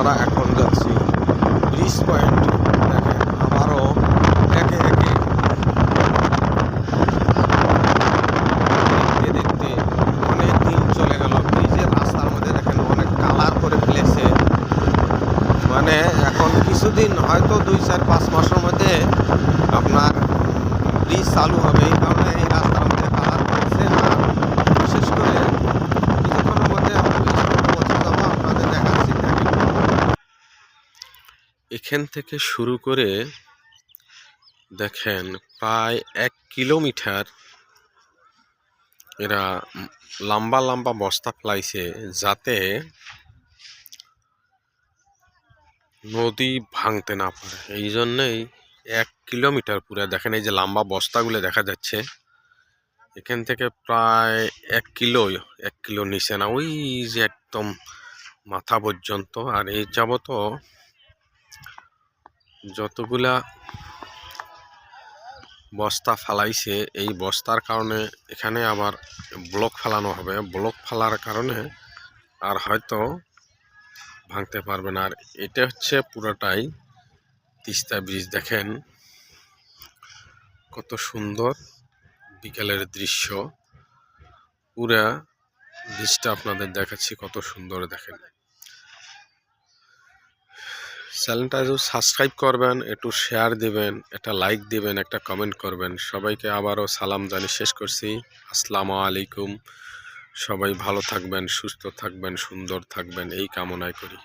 আমরা এখন যাচ্ছি ব্রিজ পয়েন্ট। দেখেন আবারও একে একে দেখতে দেখতে অনেক দিন চলে গেল। ব্রিজের রাস্তার মধ্যে দেখেন অনেক কালার করে ফেলেছে। মানে এখন কিছুদিন, হয়তো দুই চার পাঁচ মাসের মধ্যে আপনার ব্রিজ চালু হবে। এই কারণে এই রাস্তার মধ্যে কালার করেছে আর বিশেষ করে কিছুক্ষণের মধ্যে আমি ব্রিজ পৌঁছে যাব আপনাদের দেখাচ্ছি দেখেন এখান থেকে শুরু করে দেখেন প্রায় এক কিলোমিটার এরা লম্বা লম্বা বস্তা ফেলাইছে যাতে নদী ভাঙতে না পারে। এই জন্যেই এক কিলোমিটার পুরো দেখেন এই যে লম্বা বস্তাগুলো দেখা যাচ্ছে। এখান থেকে প্রায় এক কিলো এক কিলো নিচে না, ওই যে একদম মাথা পর্যন্ত। আর এই যাবত যতগুলা বস্তা ফালাইছে, এই বস্তার কারণে এখানে আবার ব্লক ফেলানো হবে। ব্লক ফেলার কারণে আর হয়তো ভাঙতে পারবে না। আর এটা হচ্ছে পুরোটাই তিস্তা ব্রিজ। দেখেন কত সুন্দর বিকেলের দৃশ্য। পুরা ব্রিজটা আপনাদের দেখাচ্ছি কত সুন্দর দেখেন। চ্যানেলটা একটু সাবস্ক্রাইব করবেন, একটু শেয়ার দিবেন, একটা লাইক দিবেন, একটা কমেন্ট করবেন। সবাইকে আবারও সালাম জানি শেষ করছি। আসসালামু আলাইকুম। সবাই ভালো থাকবেন, সুস্থ থাকবেন, সুন্দর থাকবেন, এই কামনায় করি।